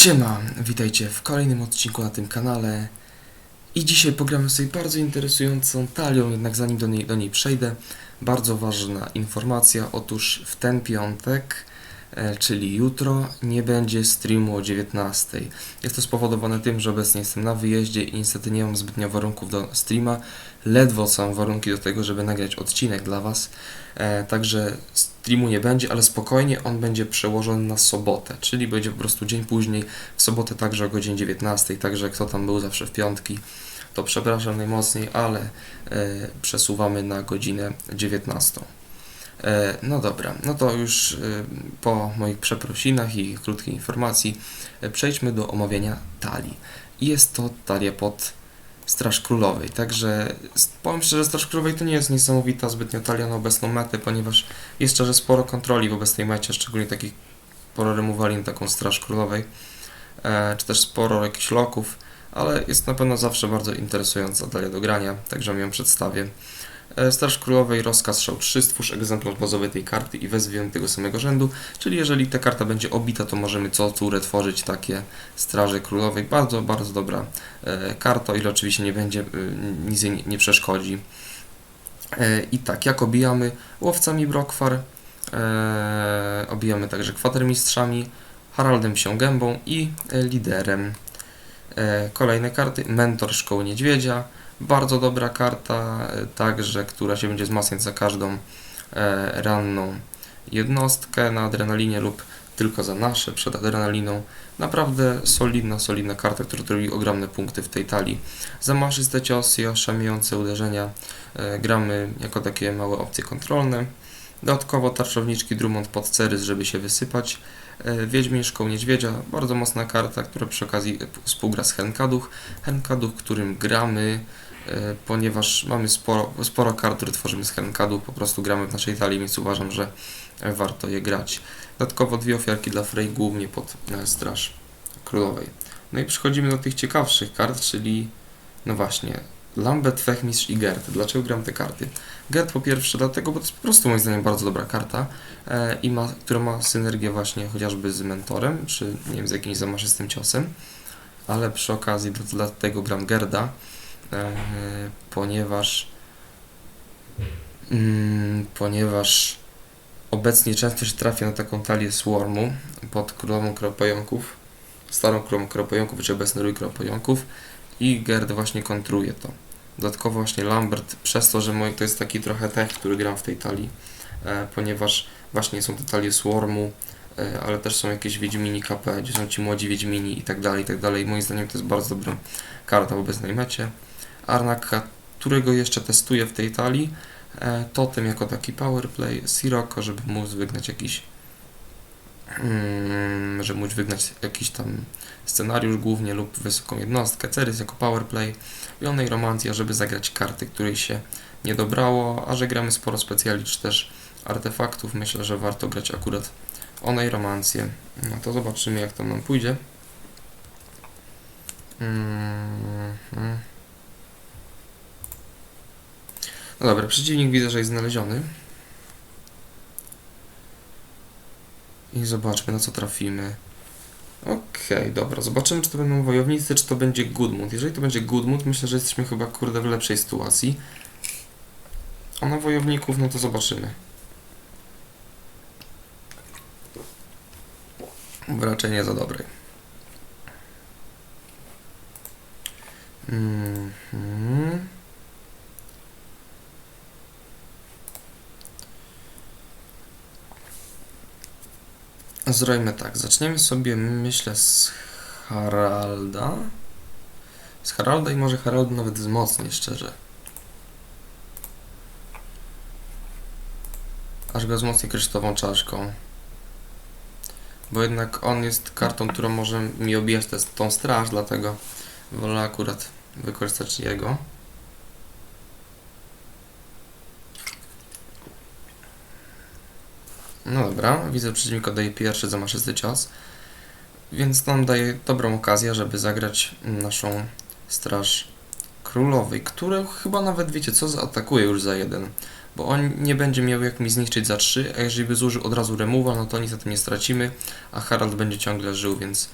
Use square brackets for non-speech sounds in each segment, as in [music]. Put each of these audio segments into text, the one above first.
Siema, witajcie w kolejnym odcinku na tym kanale. I dzisiaj pogramy sobie bardzo interesującą talią, jednak zanim do niej, do niej przejdę, bardzo ważna informacja, otóż w ten piątek, czyli jutro, nie będzie streamu o 19. Jest to spowodowane tym, że obecnie jestem na wyjeździe i niestety nie mam zbytnio warunków do streama, ledwo są warunki do tego, żeby nagrać odcinek dla Was, e, także streamu nie będzie, ale spokojnie on będzie przełożony na sobotę, czyli będzie po prostu dzień później, w sobotę także o godzinie 19, także kto tam był zawsze w piątki, to przepraszam najmocniej, ale e, przesuwamy na godzinę 19. E, no dobra, no to już e, po moich przeprosinach i krótkiej informacji e, przejdźmy do omawiania talii. Jest to talia pod Straż Królowej, także powiem szczerze, Straż Królowej to nie jest niesamowita zbytnio talia na obecną metę, ponieważ jest szczerze sporo kontroli w obecnej mecie, szczególnie takich sporo removali na taką Straż Królowej, czy też sporo jakichś loków, ale jest na pewno zawsze bardzo interesująca talia do grania, także ją przedstawię. E, Straż Królowej, rozkaz show 3, stwórz egzemplarz bazowy tej karty i wezwij tego samego rzędu, czyli jeżeli ta karta będzie obita, to możemy co turę tworzyć takie Straży Królowej. Bardzo, bardzo dobra e, karta, o ile oczywiście nie będzie, e, nic jej nie, przeszkodzi. I tak, jak obijamy łowcami Brokwar, obijamy także kwatermistrzami, Haraldem Psią Gębą i liderem. Kolejne karty, Mentor Szkoły Niedźwiedzia, bardzo dobra karta, e, także, która się będzie wzmacniać za każdą e, ranną jednostkę na adrenalinie lub tylko za nasze przed adrenaliną. Naprawdę solidna, solidna karta, która robi ogromne punkty w tej talii. Za maszyste ciosy oszamiające uderzenia e, gramy jako takie małe opcje kontrolne. Dodatkowo tarczowniczki Drummond pod Cerys, żeby się wysypać. Wiedźmin Szkoł Niedźwiedzia, bardzo mocna karta, która przy okazji współgra z Henkaduch. Henkaduch, którym gramy, ponieważ mamy sporo, sporo kart, które tworzymy z Henkaduch, po prostu gramy w naszej talii, więc uważam, że e, warto je grać. Dodatkowo dwie ofiarki dla Frey, głównie pod e, Straż Królowej. No i przechodzimy do tych ciekawszych kart, czyli no właśnie, Lambert, Fechmistrz i Gerd. Dlaczego gram te karty? Gerd po pierwsze dlatego, bo to jest po prostu moim zdaniem bardzo dobra karta, e, i ma, która ma synergię właśnie chociażby z mentorem, czy nie wiem, z jakimś zamaszystym ciosem, ale przy okazji do- dlatego gram Gerda, e, ponieważ mm, ponieważ obecnie często się trafia na taką talię Swarmu pod królową kropojąków, starą królową kropojąków, czy obecny rój kropojąków i Gerd właśnie kontruje to. Dodatkowo właśnie Lambert, przez to, że to jest taki trochę tech, który gram w tej talii, e, ponieważ właśnie są te talie Swarmu, e, ale też są jakieś Wiedźmini KP, gdzie są ci młodzi Wiedźmini i tak dalej, i tak dalej. Moim zdaniem to jest bardzo dobra karta w obecnej mecie. Arnak, którego jeszcze testuję w tej talii, e, Totem jako taki powerplay, Sirocco, żeby móc wygnać jakiś mm, żeby móc wygnać jakiś tam scenariusz głównie lub wysoką jednostkę, Cerys jako powerplay, Jonej Romancja, żeby zagrać karty, której się nie dobrało, a że gramy sporo specjali czy też artefaktów, myślę, że warto grać akurat Onej Romancję. No to zobaczymy jak to nam pójdzie. Mhm. No dobra, przeciwnik widzę, że jest znaleziony. I zobaczmy, na co trafimy. Okej, dobra, zobaczymy, czy to będą wojownicy, czy to będzie Goodmund. Jeżeli to będzie Goodmund, myślę, że jesteśmy chyba, kurde, w lepszej sytuacji. A na wojowników, no to zobaczymy. Raczej nie za dobrej. Mhm. Zrobimy tak. Zaczniemy sobie, myślę, z Haralda. Z Haralda i może Haralda nawet wzmocnię, szczerze. Aż go wzmocnię kryształową czaszką. Bo jednak on jest kartą, którą może mi obijać tę- tą straż, dlatego wolę akurat wykorzystać jego. No dobra, widzę przeciwnika daje pierwszy zamaszysty cios, więc nam daje dobrą okazję, żeby zagrać naszą straż królowej, która chyba nawet wiecie co, zaatakuje już za jeden, bo on nie będzie miał jak mi zniszczyć za trzy, a jeżeli by zużył od razu removal, no to nic na tym nie stracimy, a Harald będzie ciągle żył, więc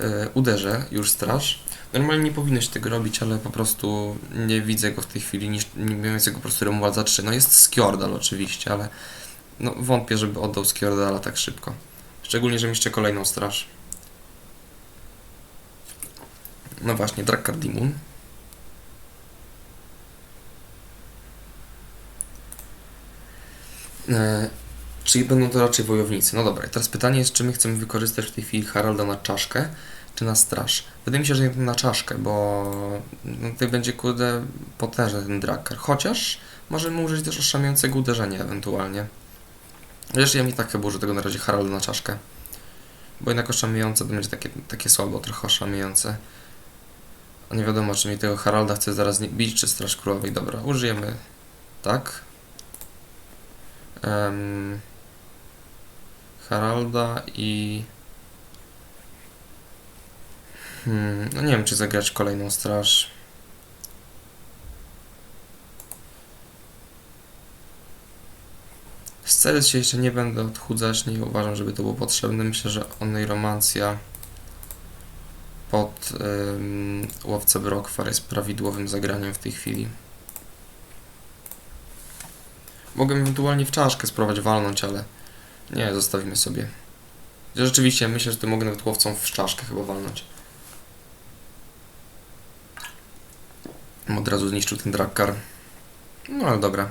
e, uderzę już straż. Normalnie nie powinno się tego robić, ale po prostu nie widzę go w tej chwili, niż, nie wiem go po prostu removal za 3. No jest Skjordal oczywiście, ale no, wątpię, żeby oddał Skjordala tak szybko. Szczególnie, że mi jeszcze kolejną straż. No właśnie, Drakkar-Dimun. E, Czyli będą to raczej wojownicy. No dobra, teraz pytanie jest, czy my chcemy wykorzystać w tej chwili Haralda na czaszkę, czy na straż. Wydaje mi się, że na czaszkę, bo no, tutaj będzie kurde potężny ten Drakkar. Chociaż możemy użyć też oszamiającego uderzenia ewentualnie. Wiesz, ja mi tak chyba tego na razie Haralda na czaszkę. Bo jednak oszamiające to będzie takie, takie słabo, trochę oszamiające. A nie wiadomo, czy mi tego Haralda chce zaraz bić, czy Straż Królowej. Dobra, użyjemy tak. Em, Haralda i... Hmm, no nie wiem, czy zagrać kolejną straż. Z Ceres się jeszcze nie będę odchudzać, nie uważam, żeby to było potrzebne. Myślę, że onej romancja pod ym, łowcę Brokwar jest prawidłowym zagraniem w tej chwili. Mogę ewentualnie w czaszkę spróbować walnąć, ale nie, zostawimy sobie. Rzeczywiście, myślę, że tu mogę nawet łowcą w czaszkę chyba walnąć. Od razu zniszczył ten Drakkar. No ale dobra.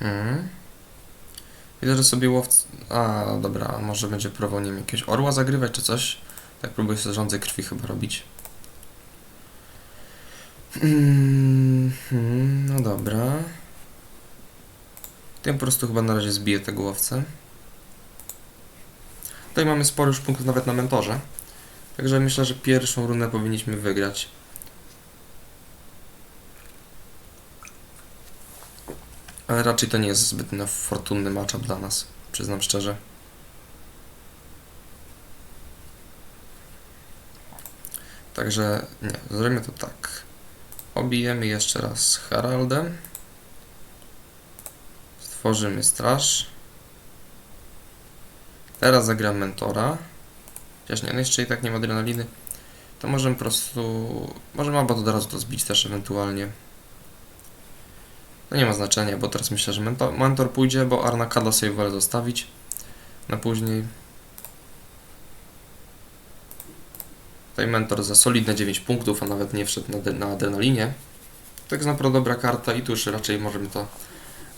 Mhm. Widzę, że sobie łowc... A, dobra, może będzie próbował, nie wiem, jakiegoś orła zagrywać czy coś. Tak próbuję sobie rządzę krwi chyba robić. Mm, hmm, no dobra. Ja po prostu chyba na razie zbiję tego łowcę. Tutaj mamy sporo już punktów nawet na mentorze. Także myślę, że pierwszą rundę powinniśmy wygrać. Ale raczej to nie jest zbyt fortunny matchup dla nas, przyznam szczerze. Także nie, zrobimy to tak. Obijemy jeszcze raz Haraldem. Stworzymy straż. Teraz zagram mentora. Chociaż nie, no jeszcze i tak nie ma adrenaliny. To możemy po prostu... Możemy albo od razu to zbić też ewentualnie. No nie ma znaczenia, bo teraz myślę, że mentor, mentor pójdzie, bo Arnakada sobie wolę zostawić na później. Tutaj mentor za solidne 9 punktów, a nawet nie wszedł na, na adrenalinie. Tak jest naprawdę dobra karta i tu już raczej możemy to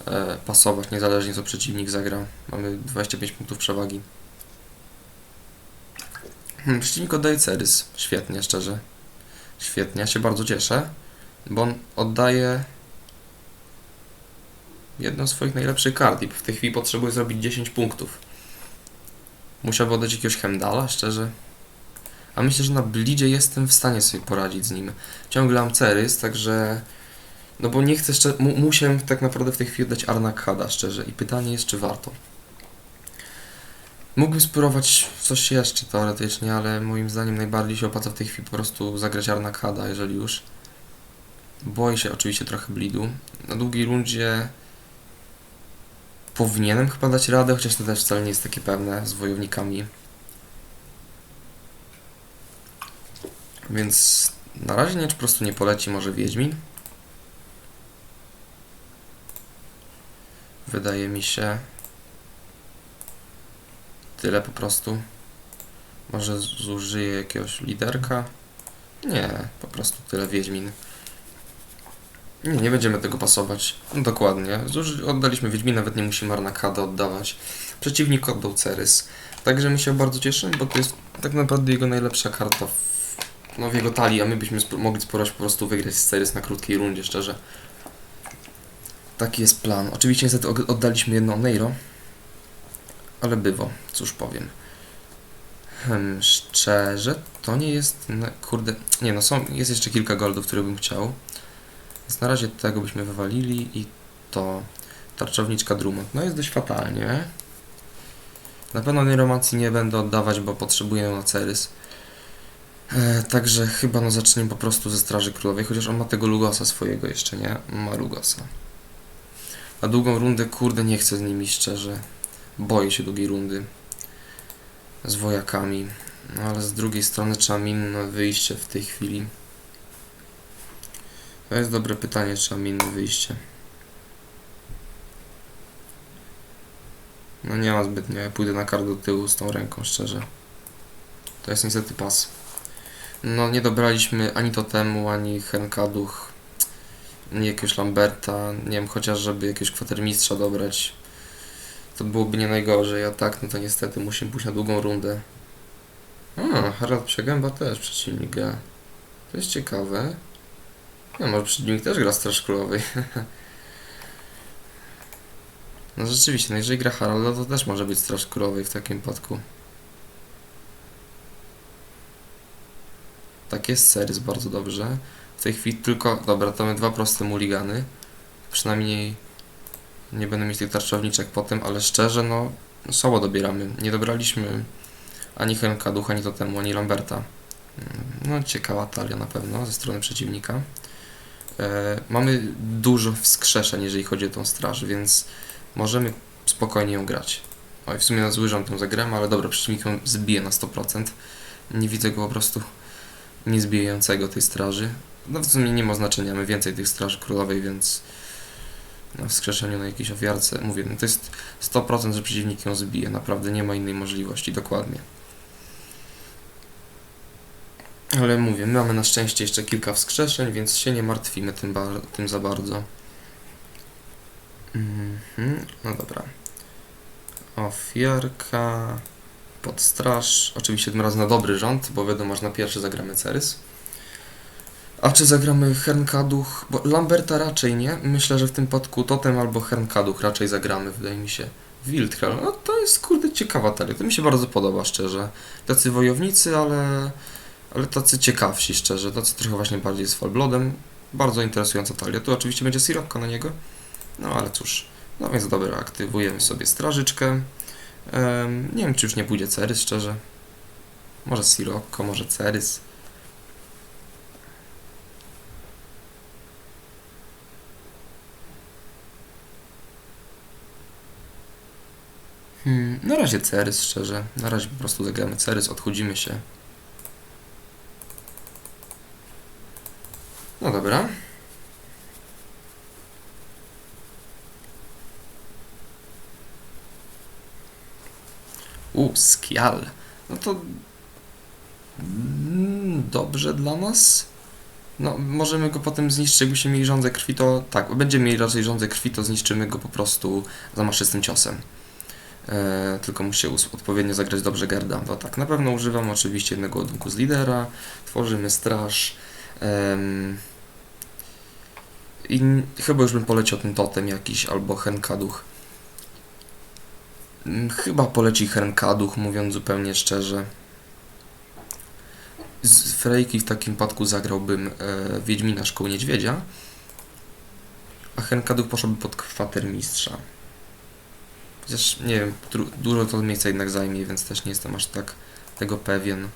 e, pasować, niezależnie co przeciwnik zagra. Mamy 25 punktów przewagi. Hmm, przeciwnik oddaje Cerys. Świetnie, szczerze. Świetnie, ja się bardzo cieszę, bo on oddaje jedną z swoich najlepszych kart i w tej chwili potrzebuje zrobić 10 punktów. Musiałby oddać jakiegoś Hemdala, szczerze. A myślę, że na blidzie jestem w stanie sobie poradzić z nim. Ciągle mam Cerys, także... No bo nie chcę jeszcze... Mu musiałem tak naprawdę w tej chwili oddać Arnakhada, szczerze. I pytanie jest, czy warto. Mógłbym spróbować coś jeszcze teoretycznie, ale moim zdaniem najbardziej się opłaca w tej chwili po prostu zagrać Arnakhada, jeżeli już. Boję się oczywiście trochę blidu. Na długiej rundzie powinienem chyba dać radę, chociaż to też wcale nie jest takie pewne z wojownikami. Więc na razie nie, po prostu nie poleci może Wiedźmin. Wydaje mi się tyle po prostu. Może zużyję jakiegoś liderka? Nie, po prostu tyle Wiedźmin. Nie, nie będziemy tego pasować. No, dokładnie. Zuży oddaliśmy Wiedźmin, nawet nie musimy Arnakada oddawać. Przeciwnik oddał Cerys. Także my się bardzo cieszymy, bo to jest tak naprawdę jego najlepsza karta w no, w jego talii, a my byśmy sp mogli spróbować po prostu wygrać z Ceres na krótkiej rundzie, szczerze. Taki jest plan. Oczywiście niestety oddaliśmy jedno Neiro, ale bywo, cóż powiem. Hmm, szczerze, to nie jest, no, kurde, nie no, są, jest jeszcze kilka goldów, które bym chciał. Więc na razie tego byśmy wywalili i to tarczowniczka Drummond. No jest dość fatalnie. Na pewno Neuromancji nie będę oddawać, bo potrzebuję na Cerys. E, także chyba no zaczniemy po prostu ze Straży Królowej, chociaż on ma tego Lugosa swojego jeszcze, nie? Ma Lugosa. A długą rundę, kurde, nie chcę z nimi szczerze. Boję się długiej rundy. Z wojakami. No ale z drugiej strony trzeba minne wyjście w tej chwili. To jest dobre pytanie, trzeba minne wyjście. No nie ma zbytnio, ja pójdę na kar do tyłu z tą ręką, szczerze. To jest niestety pas. No nie dobraliśmy ani totemu, ani Henkaduch, ani jakiegoś Lamberta, nie wiem, chociaż żeby jakiegoś kwatermistrza dobrać. To byłoby nie najgorzej, a tak, no to niestety musimy pójść na długą rundę. A, Harald Przegęba też przeciwnik gra. To jest ciekawe. No, może przeciwnik też gra Straż Królowej. [laughs] no rzeczywiście, no jeżeli gra Haralda, to też może być Straż Królowej w takim przypadku. Tak jest, ser jest bardzo dobrze. W tej chwili tylko, dobra, to mamy dwa proste muligany. Przynajmniej nie będę mieć tych tarczowniczek potem, ale szczerze, no słabo dobieramy. Nie dobraliśmy ani Henka Ducha, ani Totemu, ani Lamberta. Mm, No ciekawa talia na pewno ze strony przeciwnika. E, mamy dużo wskrzeszeń, jeżeli chodzi o tą straż, więc możemy spokojnie ją grać. Oj, w sumie na zły rząd tą zagramy, ale dobra, przeciwnik ją zbije na 100%. Nie widzę go po prostu niezbijającego tej straży. No w sumie nie ma znaczenia, mamy więcej tych straży królowej, więc na wskrzeszeniu na jakiejś ofiarce, mówię, no to jest 100%, że przeciwnik ją zbije, naprawdę nie ma innej możliwości, dokładnie. Ale mówię, my mamy na szczęście jeszcze kilka wskrzeszeń, więc się nie martwimy tym, tym za bardzo. Mhm, no dobra. Ofiarka, podstraż. Oczywiście tym razem na dobry rząd, bo wiadomo, że na pierwszy zagramy Cerys. A czy zagramy Hernkaduch? Bo Lamberta raczej nie. Myślę, że w tym podku Totem albo Hernkaduch raczej zagramy, wydaje mi się. Wildkrall, no to jest kurde ciekawa talia. To mi się bardzo podoba, szczerze. Tacy wojownicy, ale, ale tacy ciekawsi, szczerze. Tacy trochę właśnie bardziej z Fallbloodem. Bardzo interesująca talia. Tu oczywiście będzie Sirocco na niego. No ale cóż. No więc dobra, aktywujemy sobie strażyczkę. Em, nie wiem, czy już nie pójdzie Cerys, szczerze. Może Sirocco, może Cerys. Hmm, na razie Cerys, szczerze. Na razie po prostu zagramy Cerys, odchudzimy się. No dobra. U, Skial. No to... mm, Dobrze dla nas. No, możemy go potem zniszczyć, jakbyśmy mieli rządzę krwi, to tak, będziemy mieli raczej rządzę krwi, to zniszczymy go po prostu zamaszystym ciosem. E, tylko musi odpowiednio zagrać dobrze Gerda. To tak, na pewno używam oczywiście jednego ładunku z lidera, tworzymy straż. I chyba już bym poleciał ten totem jakiś albo Henkaduch. Mm, Chyba poleci Henkaduch, mówiąc zupełnie szczerze. Z Frejki w takim przypadku zagrałbym e, Wiedźmina Szkoły Niedźwiedzia, a Henkaduch poszedłby pod kwatermistrza. Chociaż nie wiem, dużo to miejsca jednak zajmie, więc też nie jestem aż tak tego pewien.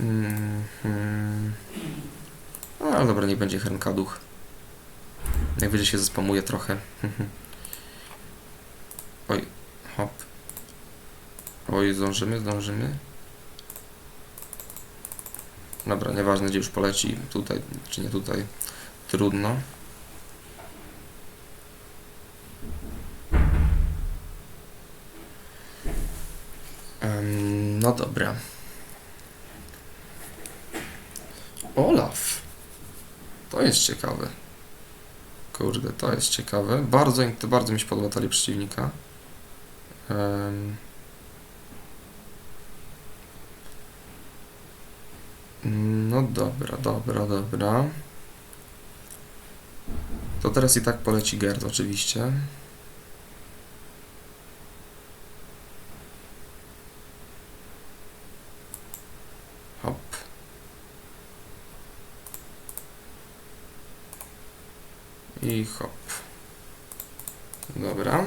Mhm. No, ale dobra, nie będzie Henkaduch. Najwyżej się zespamuje trochę. [laughs] Oj, hop. Oj, zdążymy, zdążymy. Dobra, nieważne gdzie już poleci, tutaj czy nie tutaj. Trudno. Em, no dobra. Olaf. To jest ciekawe. Kurde, to jest ciekawe. Bardzo, bardzo mi się podoba talia przeciwnika. No dobra, dobra, dobra. To teraz i tak poleci Gerd oczywiście. Hop. I hop. Dobra.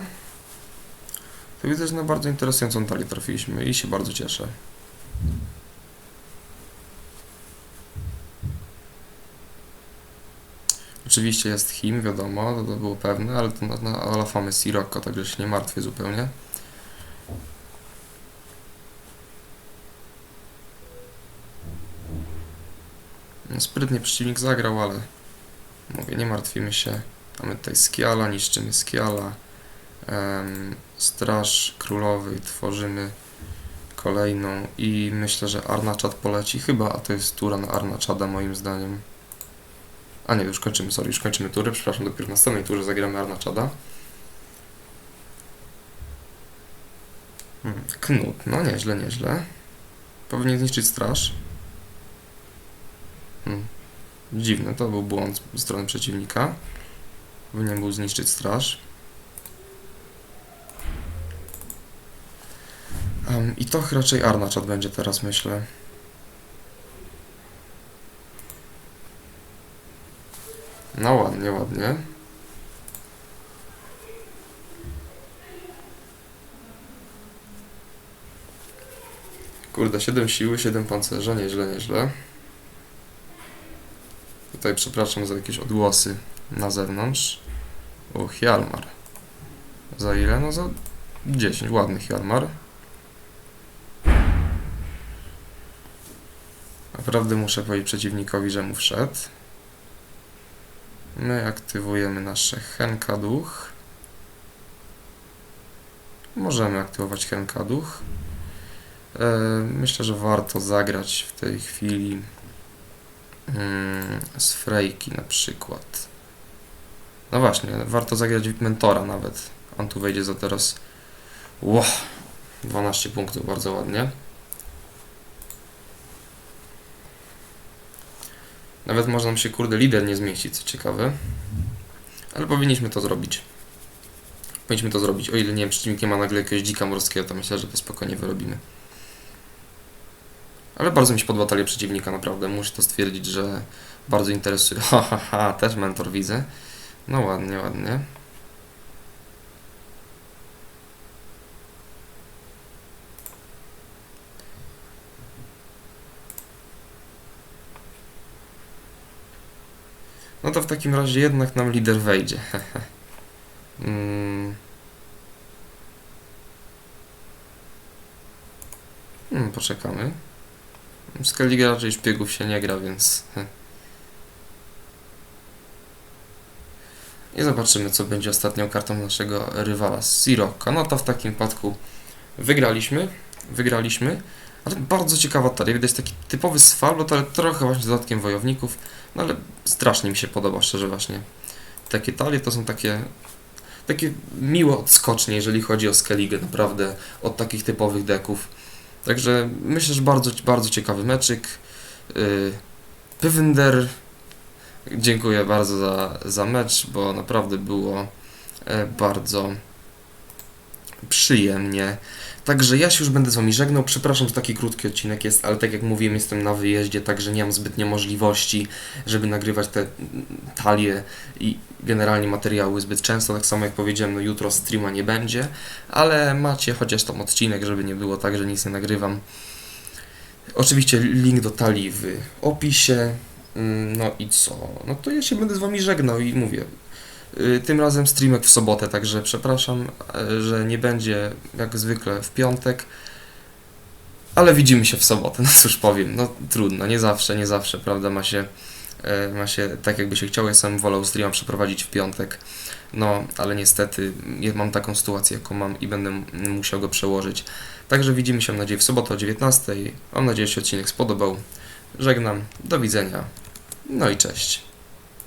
To widzę, że na bardzo interesującą talię trafiliśmy i się bardzo cieszę. rzeczywiście jest him, wiadomo, to, to było pewne, ale to na, na Alafamy Sirocco, także się nie martwię zupełnie. No, Sprytnie przeciwnik zagrał, ale mówię, nie martwimy się. Mamy tutaj Skiala, niszczymy Skiala. Straż Królowej tworzymy kolejną i myślę, że Arnaczad poleci chyba, a to jest tura na Arnaczada moim zdaniem. A nie, już kończymy, sorry, już kończymy turę, przepraszam, dopiero w następnej turze zagramy Arnaczada. Hmm, Knut, no nieźle, nieźle. Powinien zniszczyć straż. Hmm. Dziwne, to był błąd ze strony przeciwnika. Powinien był zniszczyć straż. Em, I to raczej Arnaczad będzie teraz, myślę. No ładnie, ładnie. Kurde, 7 siły, 7 pancerza, nieźle, nieźle. Tutaj przepraszam za jakieś odgłosy na zewnątrz. O, Hjalmar. Za ile? No za 10, ładny Hjalmar. Naprawdę muszę powiedzieć przeciwnikowi, że mu wszedł. My aktywujemy nasze Henka Duch. Możemy aktywować Henka Duch. E, Myślę, że warto zagrać w tej chwili mm, z Frejki na przykład. No właśnie, warto zagrać Mentora nawet. On tu wejdzie za teraz. Ło, 12 punktów, bardzo ładnie. Nawet można nam się, kurde, lider nie zmieścić, co ciekawe. Ale powinniśmy to zrobić. Powinniśmy to zrobić. O ile nie wiem, przeciwnik nie ma nagle jakiegoś dzika morskiego, to myślę, że to spokojnie wyrobimy. Ale bardzo mi się podoba talia przeciwnika, naprawdę. Muszę to stwierdzić, że bardzo interesuje. [laughs] Ha, ha, ha, też mentor widzę. No ładnie, ładnie. No to w takim razie jednak nam lider wejdzie. [laughs] mm. Hmm, poczekamy. Z raczej szpiegów się nie gra, więc... I zobaczymy, co będzie ostatnią kartą naszego rywala Sirocco. No to w takim przypadku wygraliśmy. Wygraliśmy. Ale bardzo ciekawa talia. Widać taki typowy swalot, ale trochę właśnie z dodatkiem wojowników. No ale strasznie mi się podoba, szczerze właśnie. Takie talie to są takie takie miłe odskocznie, jeżeli chodzi o Skellige, naprawdę od takich typowych deków. Także myślę, że bardzo, bardzo ciekawy meczyk. Yy, Pywinder, dziękuję bardzo za, za mecz, bo naprawdę było e, bardzo przyjemnie. Także ja się już będę z Wami żegnał. Przepraszam, że taki krótki odcinek jest, ale tak jak mówiłem, jestem na wyjeździe, także nie mam zbytnio możliwości, żeby nagrywać te talie i generalnie materiały zbyt często. Tak samo jak powiedziałem, no jutro streama nie będzie, ale macie chociaż tam odcinek, żeby nie było tak, że nic nie nagrywam. Oczywiście link do talii w opisie. Mm, No i co? No to ja się będę z Wami żegnał i mówię. Y, Tym razem streamek w sobotę, także przepraszam, e, że nie będzie jak zwykle w piątek. Ale widzimy się w sobotę, [laughs] no cóż powiem, no trudno, nie zawsze, nie zawsze, prawda, ma się, e, ma się tak jakby się chciało, ja sam wolał streama przeprowadzić w piątek, no ale niestety mam taką sytuację, jaką mam i będę musiał go przełożyć. Także widzimy się, mam nadzieję, w sobotę o 19.00, mam nadzieję, że się odcinek spodobał, żegnam, do widzenia, no i cześć.